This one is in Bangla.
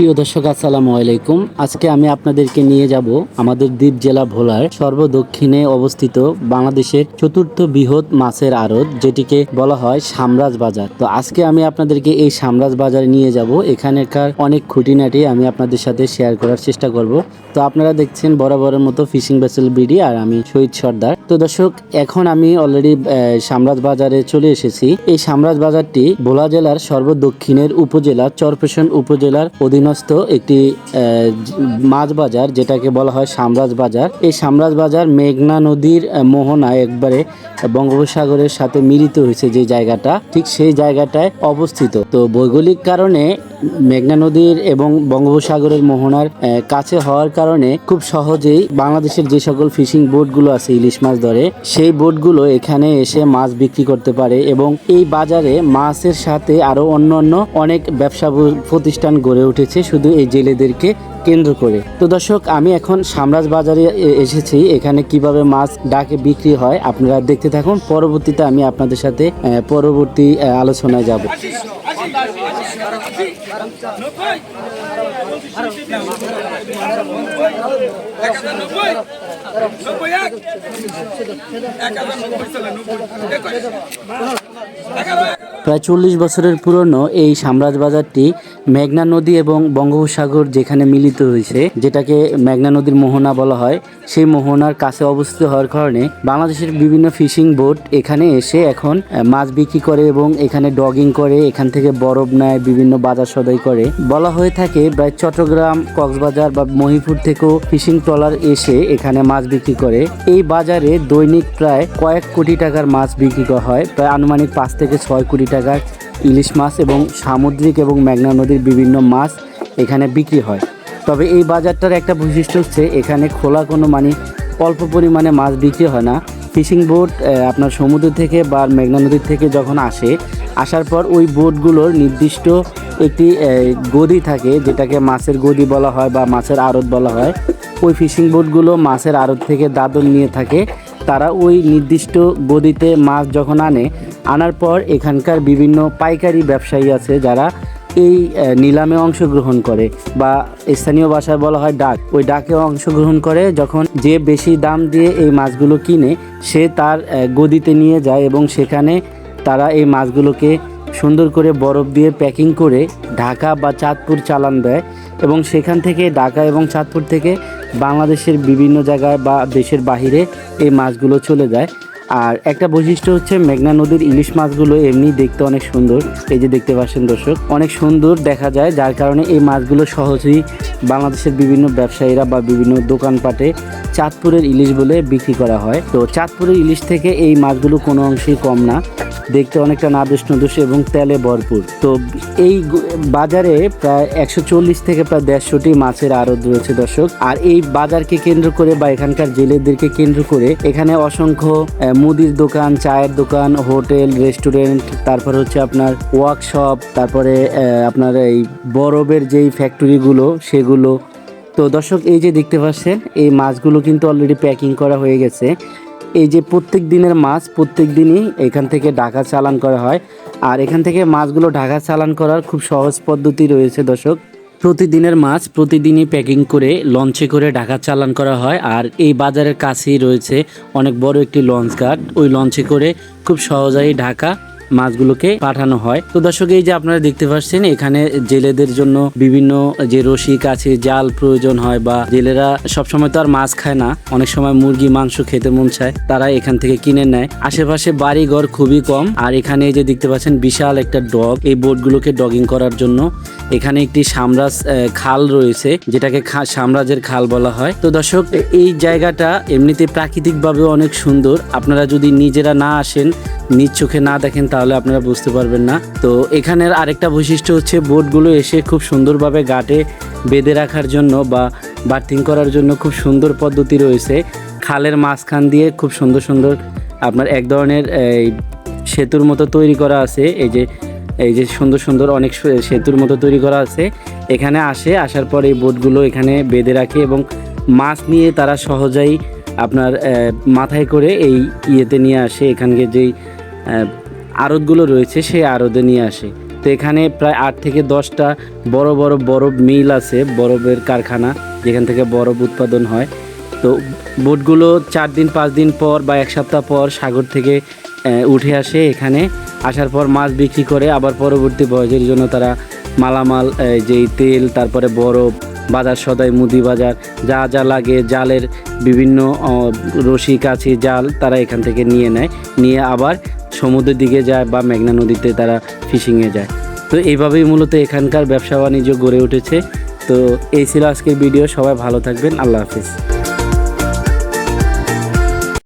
প্রিয় দর্শক, আসসালামু আলাইকুম। আজকে আমি আপনাদেরকে নিয়ে যাব আমাদের দ্বীপ জেলা ভোলার সর্বদক্ষিণে অবস্থিত বাংলাদেশের চতুর্থ বৃহৎ মাছের আড়ত, যেটিকে বলা হয় সামরাজ বাজার। তো আজকে আমি আপনাদেরকে এই সামরাজ বাজারে নিয়ে যাব। এখানকার অনেক খুঁটিনাটি আমি আপনাদের সাথে শেয়ার করার চেষ্টা করব। তো আপনারা দেখছেন বরাবরের মতো ফিশিং ভেসেল বিডি আর আমি শহীদ সর্দার। তো দর্শক, এখন আমি অলরেডি সামরাজ বাজারে চলে এসেছি। এই সামরাজ বাজারটি ভোলা জেলার সর্বদক্ষিণের উপজেলা, চরপেশন উপজেলার অধীনস্থ একটি মাছ বাজার যেটাকে বলা হয় সামরাজ বাজার। এই সামরাজ বাজার মেঘনা নদীর মোহনা একবারে বঙ্গোপসাগরের সাথে মিলিত হয়েছে যে জায়গাটা, ঠিক সেই জায়গাটায় অবস্থিত। তো ভৌগোলিক কারণে মেঘনা নদীর এবং বঙ্গোপসাগরের মোহনার কাছে হওয়ার কারণে খুব সহজেই বাংলাদেশের যে সকল ফিশিং বোটগুলো আছে ইলিশ মাছ ধরে, সেই বোটগুলো এখানে এসে মাছ বিক্রি করতে পারে এবং এই বাজারে মাছের সাথে আরও অন্যান্য অনেক ব্যবসা প্রতিষ্ঠান গড়ে উঠেছে শুধু এই জেলেদেরকে কেন্দ্র করে। তো দর্শক, আমি এখন সামরাজ বাজারে এসেছি, এখানে কীভাবে মাছ ডাকে বিক্রি হয় আপনারা দেখতে থাকুন, পরবর্তীতে আমি আপনাদের সাথে পরবর্তী আলোচনায় যাব। এক হাজার নব্বই। চলে নব্বই। প্রায় চল্লিশ বছরের পুরনো এই সাম্রাজ বাজারটি মেঘনা নদী এবং বঙ্গোপসাগর যেখানে মিলিত হয়েছে, যেটাকে মেঘনা নদীর মোহনা বলা হয়, সেই মোহনার কাছে অবস্থিত হওয়ার কারণে বাংলাদেশের বিভিন্ন ফিশিং বোট এখানে এসে এখন মাছ বিক্রি করে এবং এখানে ডগিং করে, এখান থেকে বরফ নেয়, বিভিন্ন বাজার সদাই করে। বলা হয়ে থাকে প্রায় চট্টগ্রাম, কক্সবাজার বা মহিপুর থেকেও ফিশিং ট্রলার এসে এখানে মাছ বিক্রি করে। এই বাজারে দৈনিক প্রায় কয়েক কোটি টাকার মাছ বিক্রি করা হয়, প্রায় আনুমানিক পাঁচ থেকে ছয় কোটি টাকার ইলিশ মাছ এবং সামুদ্রিক এবং মেঘনা নদীর বিভিন্ন মাছ এখানে বিক্রি হয়। তবে এই বাজারটার একটা বৈশিষ্ট্য হচ্ছে, এখানে খোলা কোনো মানে অল্প পরিমাণে মাছ বিক্রি হয় না। ফিশিং বোট আপনার সমুদ্র থেকে বা মেঘনা নদীর থেকে যখন আসে, আসার পর ওই বোটগুলোর নির্দিষ্ট একটি গদি থাকে, যেটাকে মাছের গদি বলা হয় বা মাছের আড়ত বলা হয়। ওই ফিশিং বোটগুলো মাছের আড়ত থেকে দাদন নিয়ে থাকে। তারা ওই নির্দিষ্ট গদিতে মাছ যখন আনে, আনার পর এখানকার বিভিন্ন পাইকারি ব্যবসায়ী আছে যারা এই নিলামে অংশগ্রহণ করে বা স্থানীয় ভাষায় বলা হয় ডাক। ওই ডাকে অংশগ্রহণ করে যখন যে বেশি দাম দিয়ে এই মাছগুলো কিনে, সে তার গদিতে নিয়ে যায় এবং সেখানে তারা এই মাছগুলোকে সুন্দর করে বরফ দিয়ে প্যাকিং করে ঢাকা বা চাঁদপুর চালান দেয় এবং সেখান থেকে ঢাকা এবং চাঁদপুর থেকে বাংলাদেশের বিভিন্ন জায়গায় বা দেশের বাহিরে এই মাছগুলো চলে যায়। আর একটা বৈশিষ্ট্য হচ্ছে মেঘনা নদীর ইলিশ মাছগুলো এমনি দেখতে অনেক সুন্দর। এই যে দেখতে পাচ্ছেন দর্শক, অনেক সুন্দর দেখা যায়, যার কারণে এই মাছগুলো সহজেই বাংলাদেশের বিভিন্ন ব্যবসায়ীরা বা বিভিন্ন দোকানপাটে চাঁদপুরের ইলিশ বলে বিক্রি করা হয়। তো চাঁদপুরের ইলিশ থেকে এই মাছগুলো কোনো অংশেই কম না। দেখতে অনেকটা নাদুস নদুস এবং তেলে ভরপুর। তো এই বাজারে প্রায় একশো চল্লিশ থেকে প্রায় দেড়শোটি মাছের আড়ত রয়েছে দর্শক। আর এই বাজারকে কেন্দ্র করে বা এখানকার জেলেদেরকে কেন্দ্র করে এখানে অসংখ্য মুদির দোকান, চায়ের দোকান, হোটেল, রেস্টুরেন্ট, তারপর হচ্ছে আপনার ওয়ার্কশপ, তারপরে আপনার এই বরফের যেই ফ্যাক্টরিগুলো সেগুলো। তো দর্শক এই যে দেখতে পাচ্ছেন, এই মাছগুলো কিন্তু অলরেডি প্যাকিং করা হয়ে গেছে। এই যে প্রত্যেক দিনের মাছ প্রত্যেক দিনই এখান থেকে ঢাকা চালান করা হয়। আর এখান থেকে মাছগুলো ঢাকা চালান করার খুব সহজ পদ্ধতি রয়েছে দর্শক। প্রতিদিনের মাছ প্রতিদিনই প্যাকিং করে লঞ্চে করে ঢাকা চালান করা হয়। আর এই বাজারের কাছেই রয়েছে অনেক বড় একটি লঞ্চ ঘাট ওই লঞ্চে করে খুব সহজেই ঢাকা মাছগুলোকে পাঠানো হয়। তো দর্শক, এই যে আপনারা দেখতে পাচ্ছেন, এখানে জেলেদের জন্য বিভিন্ন যে রসিক আছে, জাল প্রয়োজন হয় বা জেলেরা সবসময় তো আর মাছ খায় না। অনেক সময় মুরগি, মাংস খেতে মন চায়, তারা এখান থেকে কিনে নেয়। আশেপাশে বাড়ি ঘর খুবই কম, আর এখানে যে দেখতে পাচ্ছেন, বিশাল একটা ডগ। এই বোটগুলোকে ডগিং করার জন্য এখানে একটি সামরাজ খাল রয়েছে, যেটাকে সাম্রাজ্যের খাল বলা হয়। তো দর্শক এই জায়গাটা এমনিতে প্রাকৃতিকভাবে অনেক সুন্দর। আপনারা যদি নিজেরা না আসেন নিজ চোখে না দেখেন তাহলে আপনারা বুঝতে পারবেন না। তো এখানের আরেকটা বৈশিষ্ট্য হচ্ছে বোটগুলো এসে খুব সুন্দরভাবে গাটে বেঁধে রাখার জন্য বা বার্থিং করার জন্য খুব সুন্দর পদ্ধতি রয়েছে। খালের মাঝখান দিয়ে খুব সুন্দর সুন্দর আপনার এক ধরনের এই, সেতুর মতো তৈরি করা আছে। এই যে এই যে সুন্দর সুন্দর অনেক সেতুর মতো তৈরি করা আছে। এখানে আসে আসার পর এই বোটগুলো এখানে বেঁধে রাখে এবং মাছ নিয়ে তারা সহজেই আপনার মাথায় করে এই ইয়েতে নিয়ে আসে। এখানকে যেই আড়তগুলো রয়েছে, সেই আড়তে নিয়ে আসে। তো এখানে প্রায় আট থেকে দশটা বড় বড় বরফ মিল আছে, বরফের কারখানা, যেখান থেকে বরফ উৎপাদন হয়। তো বোটগুলো চার দিন, পাঁচ দিন পর বা এক সপ্তাহ পর সাগর থেকে উঠে আসে এখানে। আসার পর মাছ বিক্রি করে, আবার পরবর্তী বয়সের জন্য তারা মালামাল যেই তেল, তারপরে বরফ, বাজার সদাই মুদি বাজার, যা যা লাগে, জালের বিভিন্ন রশি কাছি জাল তারা এখান থেকে নিয়ে নেয়। নিয়ে আবার সমুদ্রের দিকে যায় বা মেঘনা নদীতে তারা ফিশিংয়ে যায়। তো এইভাবেই মূলত এখানকার ব্যবসা বাণিজ্য গড়ে উঠেছে। তো এই ছিল আজকের ভিডিও সবাই ভালো থাকবেন, আল্লাহ হাফিজ।